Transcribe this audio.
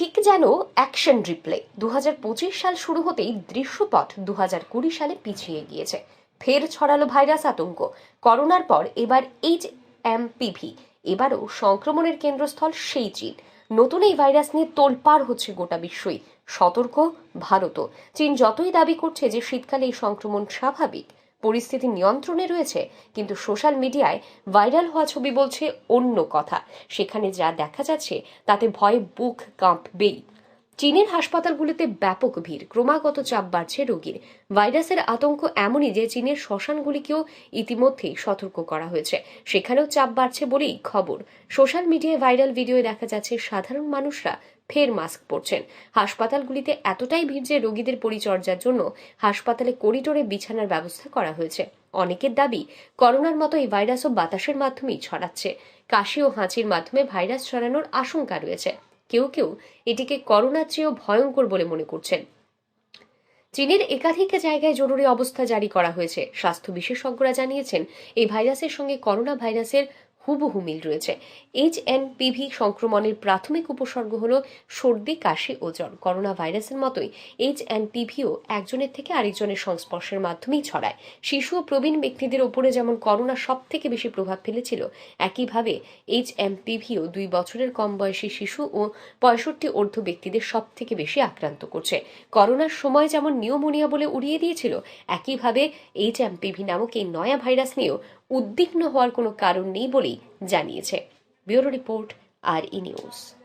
ঠিক যেন action replay দু হাজার পঁচিশ সাল শুরু হতেই দৃশ্যপট দু কুড়ি সালে পিছিয়ে গিয়েছে। ফের ছড়ালো ভাইরাস আতঙ্ক। করোনার পর এবার এইচ এম পিভি এবারও সংক্রমণের কেন্দ্রস্থল সেই চীন। নতুন এই ভাইরাস নিয়ে তোলপাড় হচ্ছে গোটা বিশ্বই। সতর্ক, ভারতও। চীন যতই দাবি করছে যে শীতকালে এই সংক্রমণ স্বাভাবিক পরিস্থিতি নিয়ন্ত্রণে রয়েছে, কিন্তু সোশ্যাল মিডিয়ায় ভাইরাল হওয়া ছবি বলছে অন্য কথা। সেখানে যা দেখা যাচ্ছে, তাতে ভয়ে বুক কাঁপবেই। চীনের হাসপাতালগুলিতে ব্যাপক ভিড়। ক্রমাগত চাপ বাড়ছে রোগীর। ভাইরাসের আতঙ্ক এমনই যে চীনের শ্মশানগুলিকেও ইতিমধ্যেই সতর্ক করা হয়েছে। সেখানেও চাপ বাড়ছে বলেই খবর। সোশ্যাল মিডিয়ায় ভাইরাল ভিডিওয়ে দেখা যাচ্ছে, সাধারণ মানুষরা ফের মাস্ক পরছেন। হাসপাতালগুলিতে এতটাই ভিড় যে রোগীদের পরিচর্যার জন্য হাসপাতালে করিডোরে বিছানার ব্যবস্থা করা হয়েছে। অনেকের দাবি, করোনার মতো এই ভাইরাসও বাতাসের মাধ্যমেই ছড়াচ্ছে। কাশি ও হাঁচির মাধ্যমে ভাইরাস ছড়ানোর আশঙ্কা রয়েছে। কেউ কেউ এটিকে করোনার চেয়েও ভয়ঙ্কর বলে মনে করছেন। চীনের একাধিক জায়গায় জরুরি অবস্থা জারি করা হয়েছে। স্বাস্থ্য বিশেষজ্ঞরা জানিয়েছেন, এই ভাইরাসের সঙ্গে করোনা ভাইরাসের হুবহু মিল রয়েছে। এইচ এন পিভি সংক্রমণের প্রাথমিক উপসর্গ হল সর্দি, কাশি ও জ্বর। করোনা ভাইরাসের মতোই এইচ এন পিভিও একজনের থেকে আরেকজনের সংস্পর্শের মাধ্যমেই ছড়ায়। শিশু ও প্রবীণ ব্যক্তিদের ওপরে যেমন করোনা সব থেকে বেশি প্রভাব ফেলেছিল, একইভাবে এইচ এম পিভিও দুই বছরের কম বয়সী শিশু ও পঁয়ষট্টি অর্ধ ব্যক্তিদের সব থেকে বেশি আক্রান্ত করছে। করোনার সময় যেমন নিউমোনিয়া বলে উড়িয়ে দিয়েছিল, একইভাবে এইচ এম পিভি নামক এই নয়া ভাইরাস নিয়েও উদ্বিগ্ন হওয়ার কোনো কারণ নেই বলেই জানিয়েছে। ব্যুরো রিপোর্ট আর ই নিউজ।